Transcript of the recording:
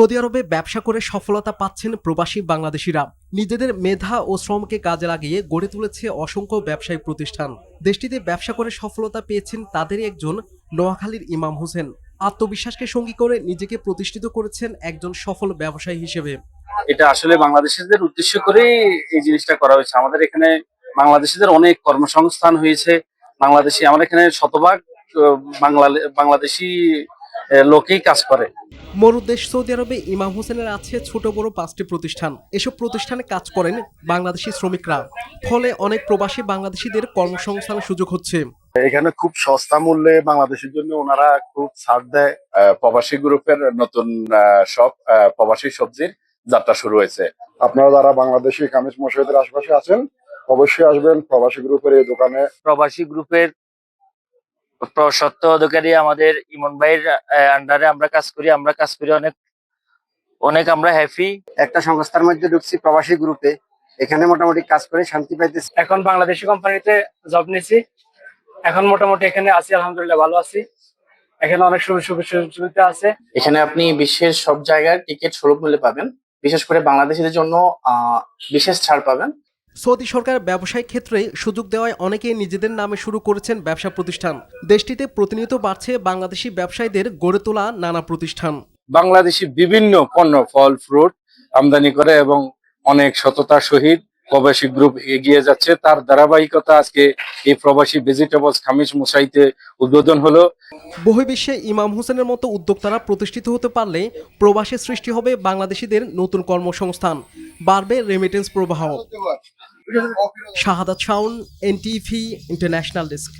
Saudi আরবে ব্যবসা করে সফলতা পাচ্ছেন প্রবাসী বাংলাদেশিরা। নিজেদের মেধা ও শ্রমকে কাজে লাগিয়ে গড়ে তুলেছে অসংখ্য ব্যবসায়িক প্রতিষ্ঠান। দেশটিতে ব্যবসা করে সফলতা পেয়েছেন তাদেরই একজন নোয়াখালীর ইমাম হোসেন। আত্মবিশ্বাসকে সঙ্গী করে নিজেকে প্রতিষ্ঠিত করেছেন একজন সফল ব্যবসায়ী হিসেবে। এটা আসলে বাংলাদেশিদের উদ্দেশ্য করেই এই জিনিসটা করা হয়েছে। আমাদের এখানে বাংলাদেশিদের অনেক কর্মসংস্থান হয়েছে। বাংলাদেশি আমার এখানে শতভাগ বাংলাদেশি লোকেই কাজ করে। মরুদ্দেশ সৌদি আরবে ইমাম হোসেনের আছে ছোট বড় পাঁচটি প্রতিষ্ঠান। এসব প্রতিষ্ঠানে কাজ করেন বাংলাদেশি শ্রমিকরা। ফলে অনেক প্রবাসী বাংলাদেশিদের কর্মসংস্থানের সুযোগ হচ্ছে। এখানে খুব সস্তা মূল্যে বাংলাদেশের জন্য ওনারা খুব ছাড় দেয় আহ, প্রবাসী গ্রুপের নতুন আহ, সব আহ, প্রবাসী সবজির যাত্রা শুরু হয়েছে। আপনারা যারা বাংলাদেশি কামিজ মশাইদের আশেপাশে আছেন অবশ্যই আসবেন প্রবাসী গ্রুপের এই দোকানে। প্রবাসী গ্রুপের সত্ত্ব অধিকারী আমাদের ইমন ভাইয়ের আন্ডারে আমরা কাজ করি। আমরা কাজ করি অনেক অনেক আমরা হ্যাপি একটা সংস্থার মধ্যে ঢুকছি প্রবাসী গ্রুপে এখানে মোটামুটি কাজ করে শান্তি পাইতেছি। এখন বাংলাদেশি কোম্পানিতে জব নিয়েছি এখন মোটামুটি এখানে আছি আলহামদুলিল্লাহ ভালো আছি। এখানে অনেক সুযোগ সুবিধা সুযোগ সুবিধা আছে। এখানে আপনি বিশ্বের সব জায়গার টিকিট সুলভ মূল্যে পাবেন। বিশেষ করে বাংলাদেশিদের জন্য আহ, বিশেষ ছাড় পাবেন। সৌদি সরকার ব্যবসায়িক ক্ষেত্রে সুযোগ দেওয়ায় অনেকেই নিজেদের নামে শুরু করেছেন ব্যবসা প্রতিষ্ঠান। দেশটিতে প্রতিনিয়ত বাড়ছে বাংলাদেশি ব্যবসায়ীদের গড়ে তোলা নানা প্রতিষ্ঠান। বাংলাদেশি বিভিন্ন পণ্য ফল ফ্রুট আমদানি করে এবং অনেক সততার সহিত প্রবাসী গ্রুপ এগিয়ে যাচ্ছে। তার ধারাবাহিকতা আজকে এই প্রবাসী ভেজিটেবলস খামিজ মুসাইতে উদ্বোধন হলো। বহির্বিশ্বে ইমাম হোসেনের মতো উদ্যোক্তারা প্রতিষ্ঠিত হতে পারলে প্রবাসে সৃষ্টি হবে বাংলাদেশিদের নতুন কর্মসংস্থান। বাড়বে রেমিটেন্স প্রবাহ। Shahadat Shaon NTV international desk.